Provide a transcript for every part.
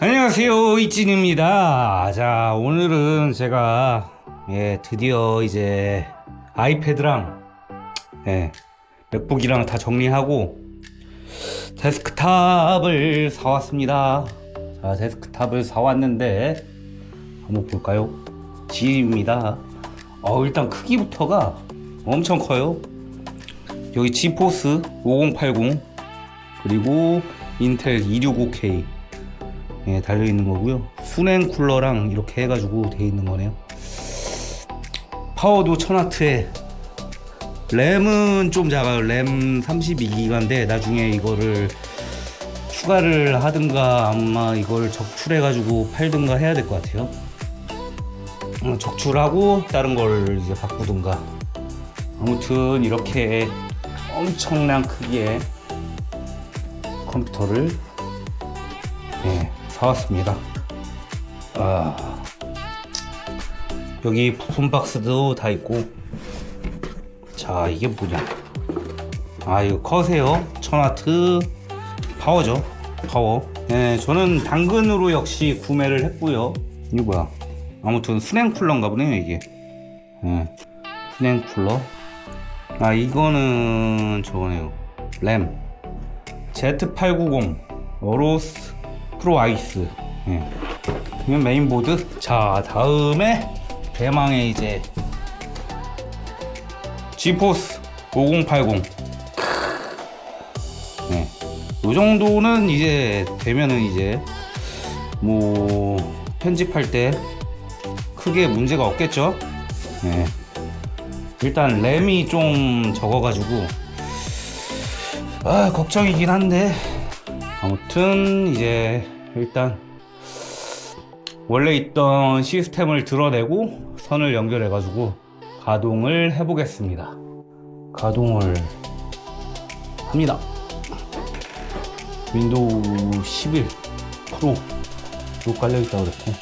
안녕하세요 이찐입니다. 자 오늘은 제가 예 드디어 이제 아이패드랑 예 맥북이랑 다 정리하고 데스크탑을 사왔습니다. 자 데스크탑을 사왔는데 한번 볼까요? G입니다. 어 일단 크기부터가 엄청 커요 여기 지포스 5080 그리고 인텔 265K 예, 달려 있는 거고요. 순행 쿨러랑 이렇게 해가지고 돼 있는 거네요. 파워도 1000와트에 램은 좀 작아요. 램 32기가인데 나중에 이거를 추가를 하든가 아마 이걸 적출해가지고 팔든가 해야 될 것 같아요. 어, 적출하고 다른 걸 이제 바꾸든가. 아무튼 이렇게 엄청난 크기의 컴퓨터를 예, 사왔습니다. 아, 여기 부품 박스도 다 있고, 자 이게 뭐냐? 아 이거 커세요. 1000와트 파워죠. 파워. 예, 저는 당근으로 역시 구매를 했고요. 이거 뭐야? 아무튼 수냉 쿨러인가 보네요 이게. 예, 수냉 쿨러. 아 이거는 저거네요. 램. Z890 어로스 프로 아이스 예. 그러면 메인보드 자 다음에 대망의 이제 지포스 5080 네. 요 정도는 이제 되면은 이제 뭐 편집할 때 크게 문제가 없겠죠 네. 일단 램이 좀 적어가지고 아 걱정이긴 한데. 아무튼 이제 일단 원래 있던 시스템을 드러내고 선을 연결해 가지고 가동을 해 보겠습니다. 가동을 합니다. 윈도우 11 프로 로 깔려 있다고 그랬고.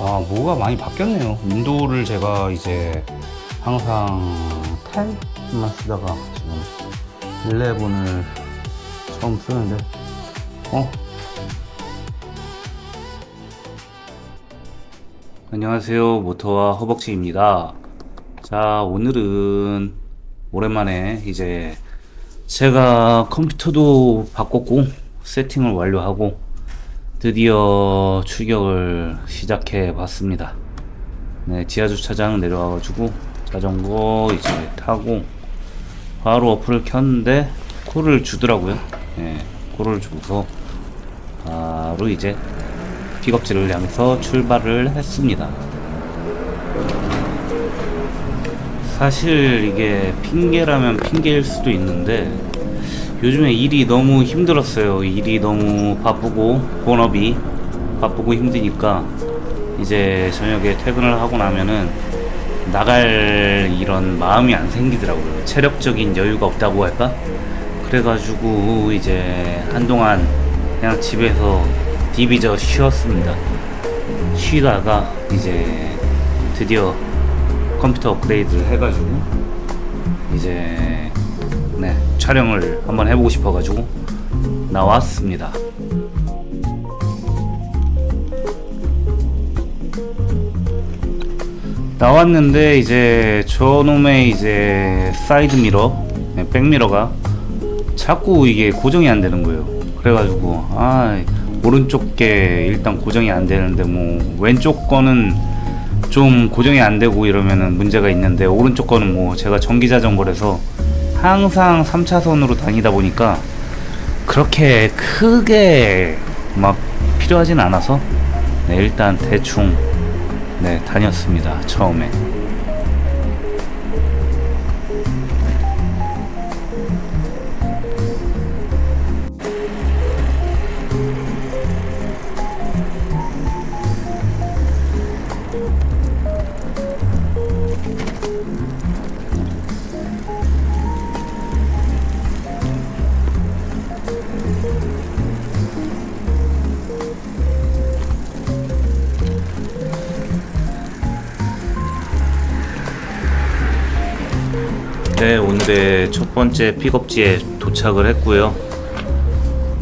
아 뭐가 많이 바뀌었네요. 윈도우를 제가 이제 항상 10만 쓰다가 지금 11을 처음 쓰는데 어? 안녕하세요. 모터와 허벅지입니다. 자 오늘은 오랜만에 이제 제가 컴퓨터도 바꿨고 세팅을 완료하고 드디어 출격을 시작해 봤습니다. 네 지하 주차장 내려와 가지고 자전거 이제 타고 바로 어플을 켰는데 콜을 주더라고요. 예, 콜을 줘서 바로 이제 픽업지를 향해서 출발을 했습니다. 사실 이게 핑계라면 핑계일 수도 있는데 요즘에 일이 너무 힘들었어요. 일이 너무 바쁘고 본업이 바쁘고 힘드니까 이제 저녁에 퇴근을 하고 나면은 나갈 이런 마음이 안 생기더라고요. 체력적인 여유가 없다고 할까? 그래가지고 이제 한동안 그냥 집에서 디비저 쉬었습니다. 쉬다가 이제 드디어 컴퓨터 업그레이드를 해가지고 이제 네 촬영을 한번 해보고 싶어가지고 나왔습니다. 나왔는데 이제 저놈의 이제 사이드 미러, 네, 백미러가 자꾸 이게 고정이 안 되는 거예요. 그래가지고 아 오른쪽 게 일단 고정이 안 되는데 뭐 왼쪽 거는 좀 고정이 안 되고 이러면은 문제가 있는데 오른쪽 거는 뭐 제가 전기 자전거라서 항상 3차선으로 다니다 보니까 그렇게 크게 막 필요하진 않아서 네, 일단 대충 네, 다녔습니다. 처음에. 네, 오늘의 첫 번째 픽업지에 도착을 했고요.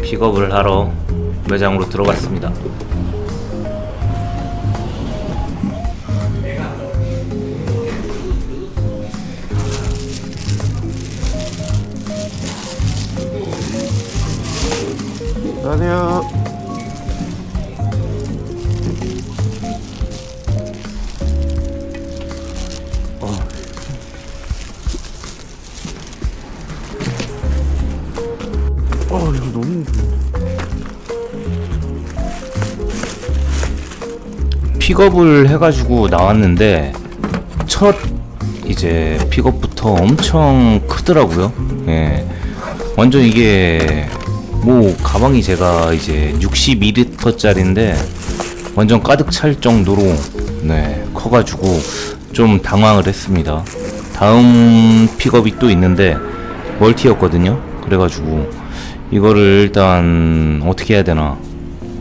픽업을 하러 매장으로 들어갔습니다. 안녕하세요. 픽업을 해가지고 나왔는데 첫 이제 픽업부터 엄청 크더라고요. 예, 완전 이게 뭐 가방이 제가 이제 62리터 짜리인데 완전 가득 찰 정도로 네 커가지고 좀 당황을 했습니다. 다음 픽업이 또 있는데 멀티였거든요. 그래가지고 이거를 일단 어떻게 해야 되나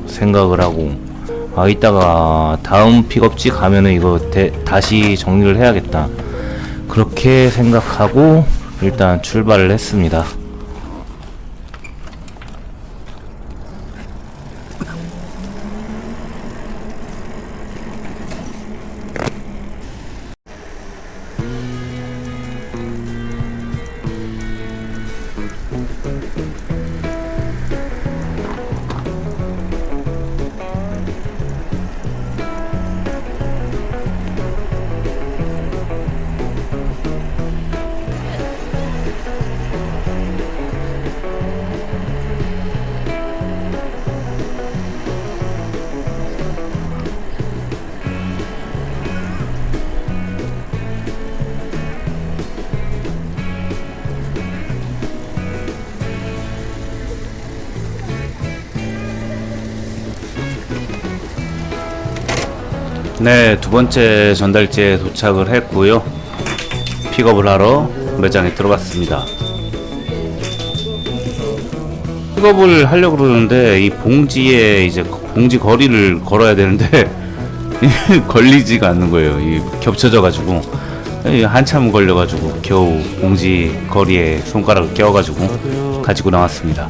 생각을 하고 아 이따가 다음 픽업지 가면은 이거 대- 다시 정리를 해야겠다. 그렇게 생각하고 일단 출발을 했습니다 네 두 번째 전달지에 도착을 했고요 픽업을 하러 매장에 들어갔습니다 픽업을 하려고 그러는데 이 봉지에 이제 봉지 거리를 걸어야 되는데 걸리지가 않는 거예요. 이 겹쳐져 가지고 한참 걸려 가지고 겨우 봉지 거리에 손가락을 껴 가지고 가지고 나왔습니다.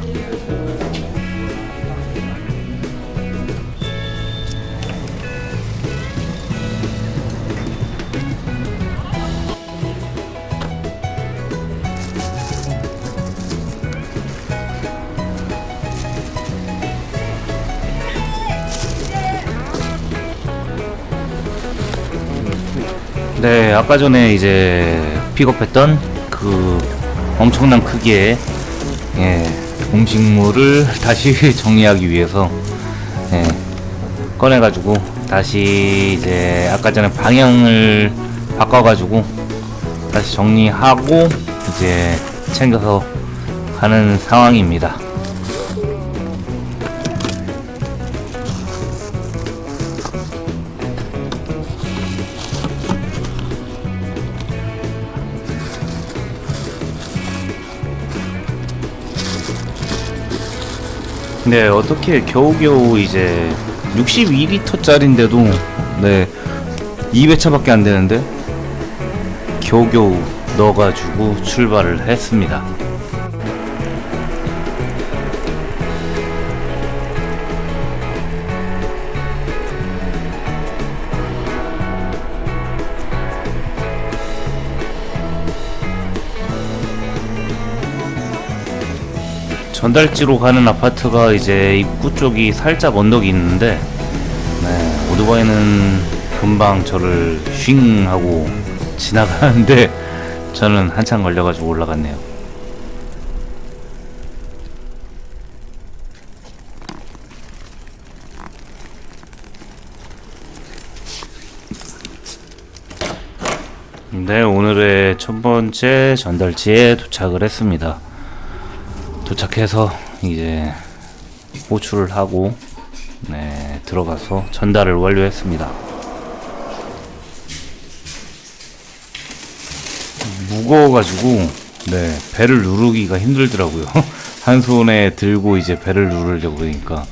네, 아까 전에 이제 픽업했던 그 엄청난 크기의 예, 음식물을 다시 정리하기 위해서 예, 꺼내가지고 다시 이제 아까 전에 방향을 바꿔가지고 다시 정리하고 이제 챙겨서 가는 상황입니다. 네, 어떻게 겨우겨우 이제 62리터짜리인데도 네 2회차밖에 안 되는데 겨우겨우 넣어가지고 출발을 했습니다. 전달지로 가는 아파트가 이제 입구 쪽이 살짝 언덕이 있는데 네, 오토바이는 금방 저를 쉥 하고 지나가는데 저는 한참 걸려가지고 올라갔네요. 네, 오늘의 첫 번째 전달지에 도착을 했습니다. 도착해서 이제 호출을 하고 네, 들어가서 전달을 완료했습니다. 무거워가지고 네, 배를 누르기가 힘들더라고요. 한 손에 들고 이제 배를 누르려고 그러니까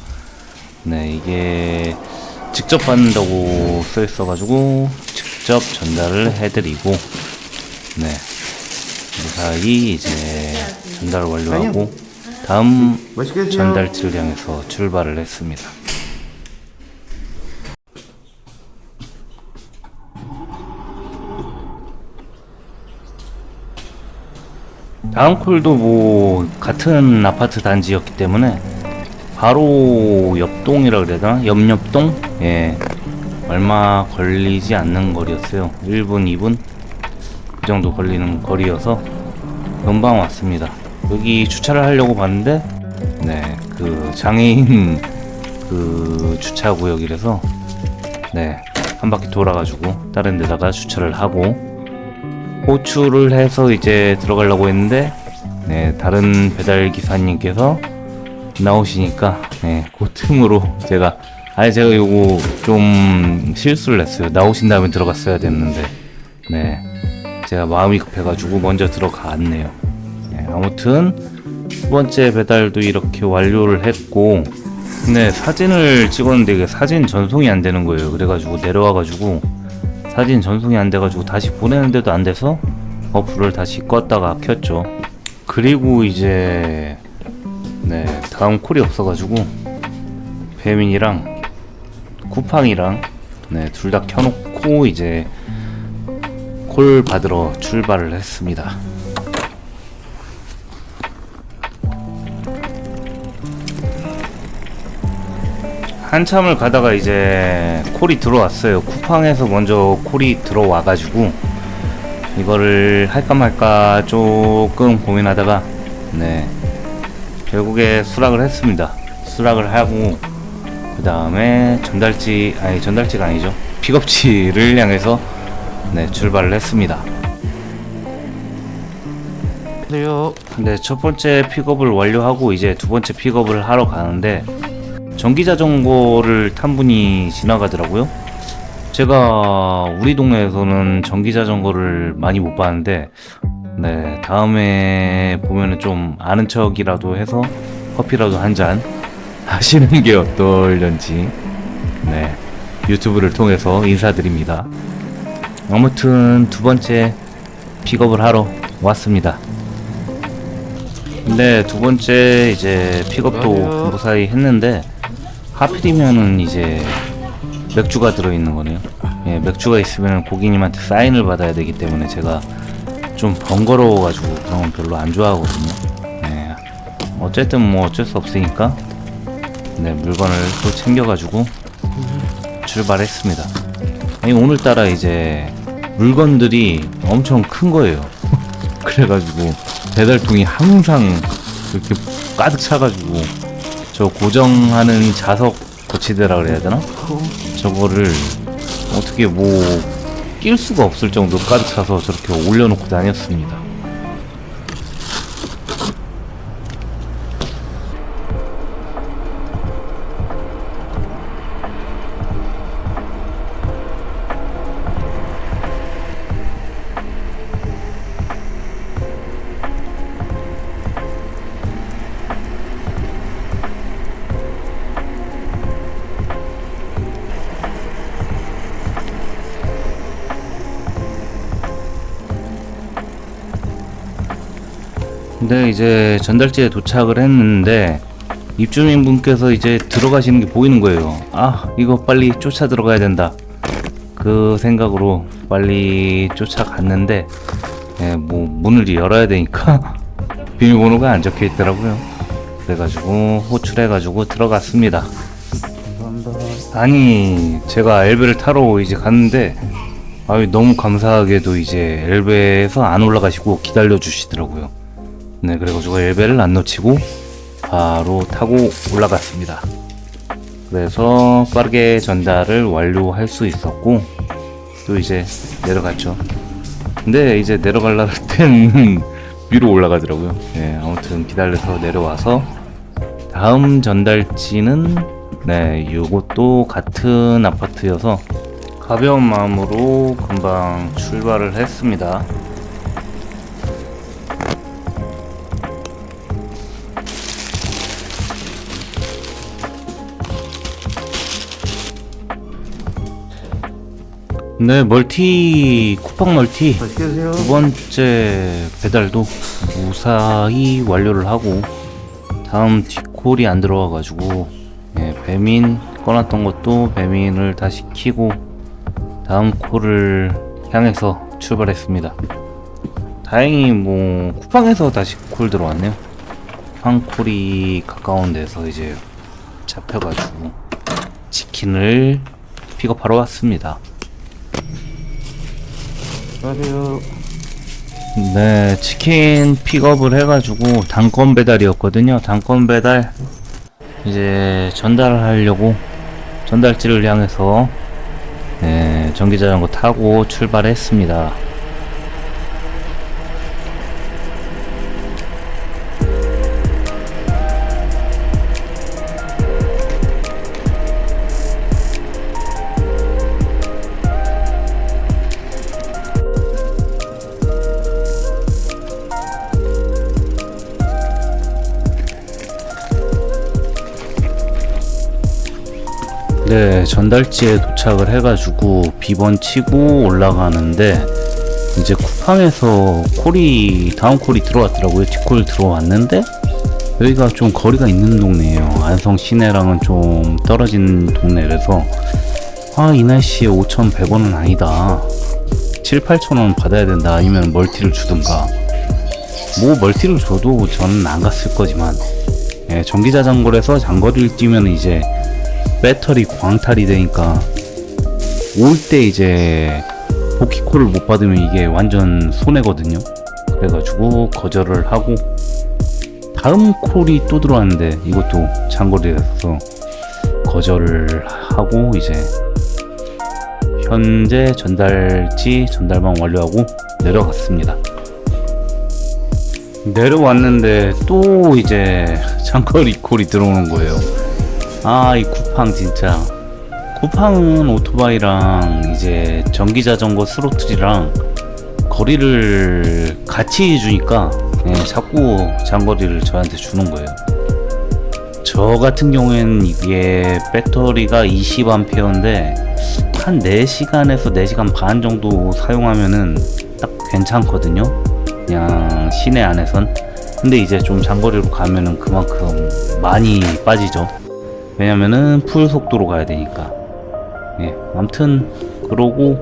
네, 이게 직접 받는다고 써 있어가지고 직접 전달을 해드리고 네, 무사히 이제 전달 완료하고 다음. 전달지를 향해서 출발을 했습니다. 다음 콜도 뭐 같은 아파트 단지였기 때문에 바로 옆동이라 그래야 되나? 옆옆동? 예. 얼마 걸리지 않는 거리였어요. 1분, 2분? 그 정도 걸리는 거리여서 금방 왔습니다. 여기 주차를 하려고 봤는데, 네, 그 장애인 그 주차 구역이라서, 네, 한 바퀴 돌아가지고 다른 데다가 주차를 하고 호출을 해서 이제 들어가려고 했는데, 네, 다른 배달 기사님께서 나오시니까, 네, 그 틈으로 제가 아니 제가 요거 좀 실수를 했어요. 나오신 다음에 들어갔어야 됐는데, 네, 제가 마음이 급해가지고 먼저 들어갔네요. 네, 아무튼 두 번째 배달도 이렇게 완료를 했고, 근데 사진을 찍었는데 이게 사진 전송이 안 되는 거예요. 그래가지고 내려와가지고 사진 전송이 안 돼가지고 다시 보내는데도 안 돼서 어플을 다시 껐다가 켰죠. 그리고 이제 네 다음 콜이 없어가지고 배민이랑 쿠팡이랑 네 둘 다 켜놓고 이제 콜 받으러 출발을 했습니다. 한참을 가다가 이제 콜이 들어왔어요. 쿠팡에서 먼저 콜이 들어와가지고 이거를 할까 말까 조금 고민하다가 네 결국에 수락을 했습니다. 수락을 하고 그 다음에 전달지 아니 전달지가 아니죠 픽업지를 향해서 네 출발을 했습니다. 안녕하세요. 근데 첫 번째 픽업을 완료하고 이제 두 번째 픽업을 하러 가는데 전기 자전거를 탄 분이 지나가더라고요. 제가 우리 동네에서는 전기 자전거를 많이 못 봤는데 네 다음에 보면은 좀 아는 척이라도 해서 커피라도 한 잔 하시는 게 어떨런지 네 유튜브를 통해서 인사드립니다. 아무튼 두 번째 픽업을 하러 왔습니다. 근데 두 번째 이제 픽업도. 무사히 했는데 하필이면은 이제 맥주가 들어있는 거네요. 예, 맥주가 있으면 고객님한테 사인을 받아야 되기 때문에 제가 좀 번거로워가지고 그런 건 별로 안 좋아하거든요. 네, 어쨌든 뭐 어쩔 수 없으니까 네 물건을 또 챙겨가지고 출발했습니다. 아니 오늘따라 이제 물건들이 엄청 큰 거예요. 그래가지고 배달통이 항상 이렇게 가득 차가지고 저 고정하는 자석 거치대라 그래야 되나? 저거를 어떻게 뭐 낄 수가 없을 정도로 가득 차서 저렇게 올려놓고 다녔습니다. 근데 이제 전달지에 도착을 했는데 입주민 분께서 이제 들어가시는 게 보이는 거예요. 아, 이거 빨리 쫓아 들어가야 된다. 그 생각으로 빨리 쫓아갔는데, 예, 뭐, 문을 열어야 되니까 비밀번호가 안 적혀 있더라고요. 그래가지고 호출해가지고 들어갔습니다. 아니, 제가 엘베를 타러 이제 갔는데, 아유, 너무 감사하게도 이제 엘베에서 안 올라가시고 기다려 주시더라고요. 네, 그래가지고 엘베를 안 놓치고 바로 타고 올라갔습니다. 그래서 빠르게 전달을 완료할 수 있었고 또 이제 내려갔죠. 근데 이제 내려갈라 할 때는 위로 올라가더라고요. 네, 아무튼 기다려서 내려와서 다음 전달지는 네, 요것도 같은 아파트여서 가벼운 마음으로 금방 출발을 했습니다. 네, 멀티 쿠팡 멀티 맛있게 드세요. 두 번째 배달도 무사히 완료를 하고 다음 뒷콜이 안 들어와 가지고 예, 배민 꺼놨던 것도 배민을 다시 키고 다음 콜을 향해서 출발했습니다. 다행히 뭐 쿠팡에서 다시 콜 들어왔네요. 쿠팡 콜이 가까운 데서 이제 잡혀가지고 치킨을 픽업하러 왔습니다. 안녕하세요. 네, 치킨 픽업을 해가지고 단건 배달이었거든요. 단건 배달 이제 전달하려고 전달지를 향해서 네, 전기자전거 타고 출발했습니다. 네, 전달지에 도착을 해가지고 비번 치고 올라가는데 이제 쿠팡에서 콜이 다음 콜이 들어왔더라고요. 뒷콜 들어왔는데 여기가 좀 거리가 있는 동네예요. 안성 시내랑은 좀 떨어진 동네라서 아 이 날씨에 5,100원은 아니다. 7, 8,000원 받아야 된다. 아니면 멀티를 주든가. 뭐 멀티를 줘도 저는 안 갔을 거지만 예, 전기자전거에서 장거리를 뛰면 이제 배터리 광탈이 되니까 올 때 이제 복귀콜을 못 받으면 이게 완전 손해거든요. 그래가지고 거절을 하고 다음 콜이 또 들어왔는데 이것도 장거리라서 거절을 하고 이제 현재 전달지 전달만 완료하고 내려갔습니다. 내려왔는데 또 이제 장거리 콜이 들어오는 거예요. 아, 이 쿠팡 진짜. 쿠팡은 오토바이랑 이제 전기 자전거 스로틀이랑 거리를 같이 주니까 예, 자꾸 장거리를 저한테 주는 거예요. 저 같은 경우에는 이게 배터리가 20A인데 한 4시간에서 4시간 반 정도 사용하면은 딱 괜찮거든요. 그냥 시내 안에선. 근데 이제 좀 장거리로 가면은 그만큼 많이 빠지죠. 왜냐면은 풀 속도로 가야 되니까. 예, 아무튼 그러고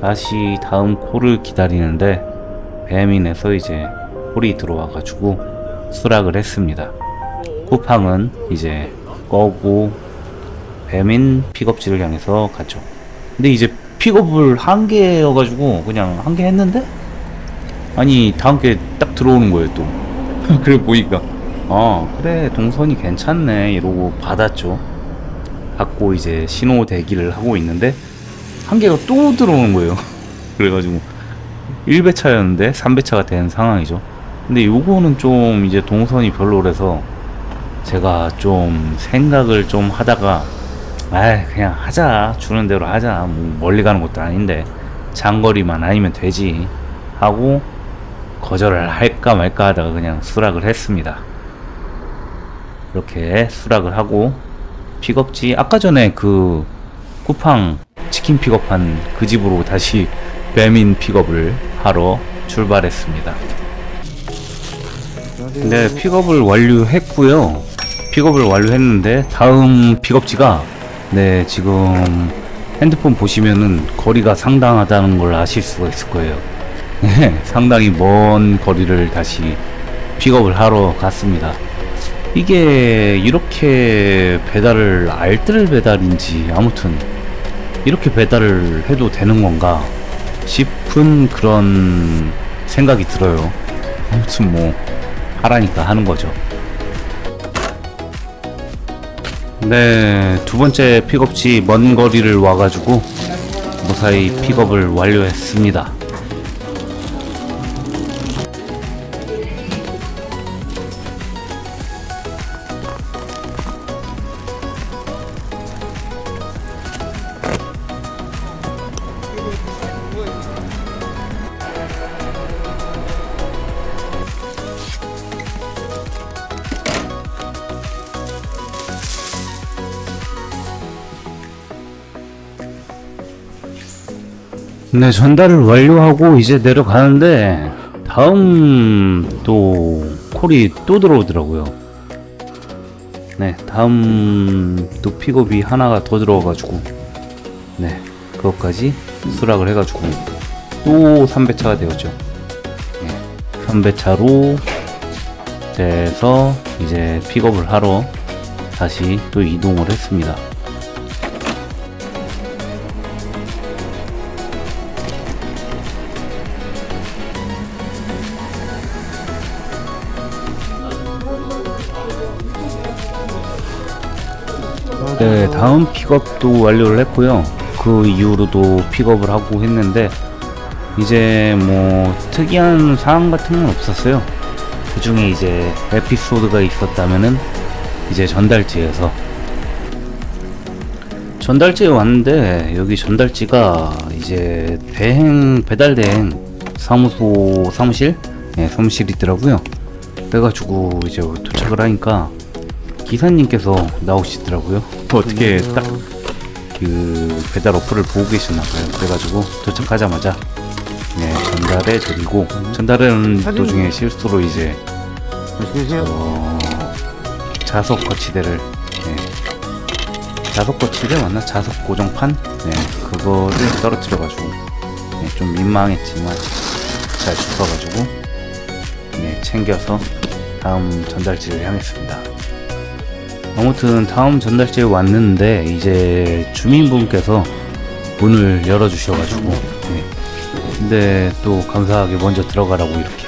다시 다음 콜을 기다리는데 배민에서 이제 콜이 들어와 가지고 수락을 했습니다. 쿠팡은 이제 꺼고 배민 픽업지를 향해서 갔죠. 근데 이제 픽업을 한 개여가지고 그냥 한 개 했는데 아니 다음 게 딱 들어오는 거예요 또. 그래 보니까 아 그래 동선이 괜찮네. 이러고 받았죠. 받고 이제 신호 대기를 하고 있는데 한 개가 또 들어오는 거예요. 그래가지고 1배차였는데 3배차가 된 상황이죠. 근데 요거는 좀 이제 동선이 별로라서 제가 좀 생각을 좀 하다가 아 그냥 하자. 주는 대로 하자. 뭐 멀리 가는 것도 아닌데 장거리만 아니면 되지 하고 거절을 할까 말까 하다가 그냥 수락을 했습니다. 이렇게 수락을 하고 픽업지 아까 전에 그 쿠팡 치킨 픽업한 그 집으로 다시 배민 픽업을 하러 출발했습니다. 네, 픽업을 완료했고요. 픽업을 완료했는데 다음 픽업지가 네 지금 핸드폰 보시면은 거리가 상당하다는 걸 아실 수가 있을 거예요. 네, 상당히 먼 거리를 다시 픽업을 하러 갔습니다. 이게 이렇게 배달을 알뜰 배달인지 아무튼 이렇게 배달을 해도 되는 건가 싶은 그런 생각이 들어요. 아무튼 뭐 하라니까 하는 거죠. 네, 두 번째 픽업지 먼 거리를 와가지고 무사히 픽업을 완료했습니다. 네, 전달을 완료하고 이제 내려가는데 다음 또 콜이 또 들어오더라고요. 네, 다음 또 픽업이 하나가 더 들어와가지고 네, 그것까지 수락을 해가지고 또 3배차가 되었죠. 네, 3배차로 돼서 이제 픽업을 하러 다시 또 이동을 했습니다. 다음 픽업도 완료를 했고요. 그 이후로도 픽업을 하고 했는데 이제 뭐 특이한 사항 같은 건 없었어요. 그 중에 이제 에피소드가 있었다면은 이제 전달지에서 전달지에 왔는데 여기 전달지가 이제 대행 배달 대행 사무소 사무실 네, 사무실이 있더라고요. 그래가지고 이제 도착을 하니까 기사님께서 나오시더라고요. 어떻게 딱 그 배달 어플을 보고 계셨나봐요. 그래가지고 도착하자마자 네 전달해 드리고 전달하는 사진- 도중에 실수로 이제. 어, 자석 거치대를 네. 자석 거치대 맞나? 자석 고정판? 네 그거를 떨어뜨려가지고 네, 좀 민망했지만 잘 주워가지고 네 챙겨서 다음 전달지를 향했습니다. 아무튼 다음 전달지에 왔는데 이제 주민분께서 문을 열어주셔가지고 네. 근데 또 감사하게 먼저 들어가라고 이렇게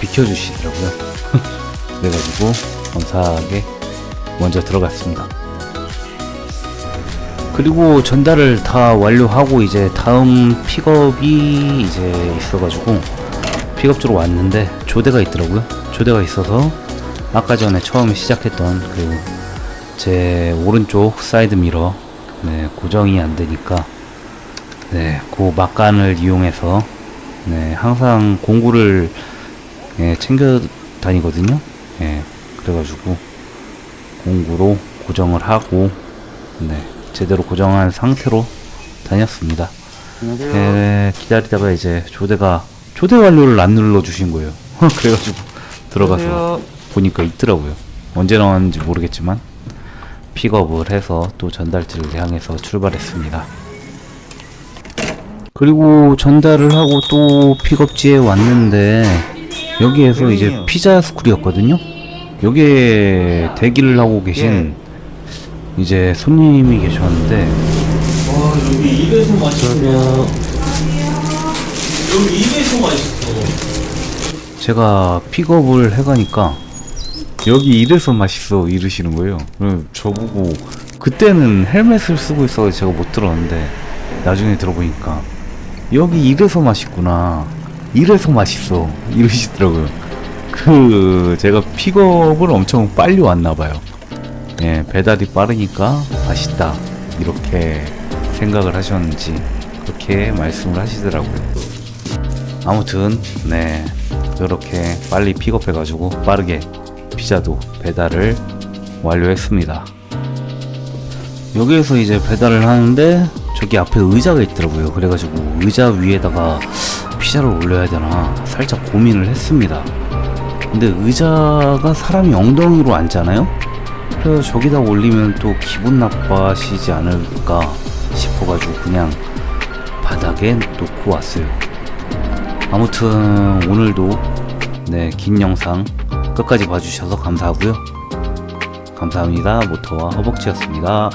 비켜주시더라고요. 그래가지고 감사하게 먼저 들어갔습니다. 그리고 전달을 다 완료하고 이제 다음 픽업이 이제 있어가지고 픽업 쪽으로 왔는데 조대가 있더라고요. 조대가 있어서 아까 전에 처음 시작했던 그 제 오른쪽 사이드 미러 네, 고정이 안 되니까 네, 그 막간을 이용해서 네, 항상 공구를 예, 챙겨 다니거든요. 예, 그래가지고 공구로 고정을 하고 네, 제대로 고정한 상태로 다녔습니다. 예, 기다리다가 이제 조대가 조대 완료를 안 눌러 주신 거예요. 그래가지고 들어가서 안녕하세요. 보니까 있더라고요. 언제 나왔는지 모르겠지만 픽업을 해서 또 전달지를 향해서 출발했습니다. 그리고 전달을 하고 또 픽업지에 왔는데 여기에서 이제. 피자 스쿨이었거든요. 여기에 대기를 하고 계신 이제 손님이 계셨는데 와 여기 입에서 맛있어. 여기 입에서 맛있어 제가 픽업을 해가니까 여기 이래서 맛있어 이러시는 거예요. 저보고 그때는 헬멧을 쓰고 있어서 제가 못 들었는데 나중에 들어보니까 여기 이래서 맛있구나 이래서 맛있어 이러시더라고요. 그 제가 픽업을 엄청 빨리 왔나 봐요. 예, 배달이 빠르니까 맛있다 이렇게 생각을 하셨는지 그렇게 말씀을 하시더라고요. 아무튼 네 이렇게 빨리 픽업해가지고 빠르게 피자도 배달을 완료했습니다. 여기에서 이제 배달을 하는데 저기 앞에 의자가 있더라고요. 그래가지고 의자 위에다가 피자를 올려야 되나 살짝 고민을 했습니다. 근데 의자가 사람이 엉덩이로 앉잖아요. 그래서 저기다 올리면 또 기분 나빠하시지 않을까 싶어가지고 그냥 바닥에 놓고 왔어요. 아무튼 오늘도 네, 긴 영상 끝까지 봐주셔서 감사하고요. 감사합니다. 모터와 허벅지였습니다.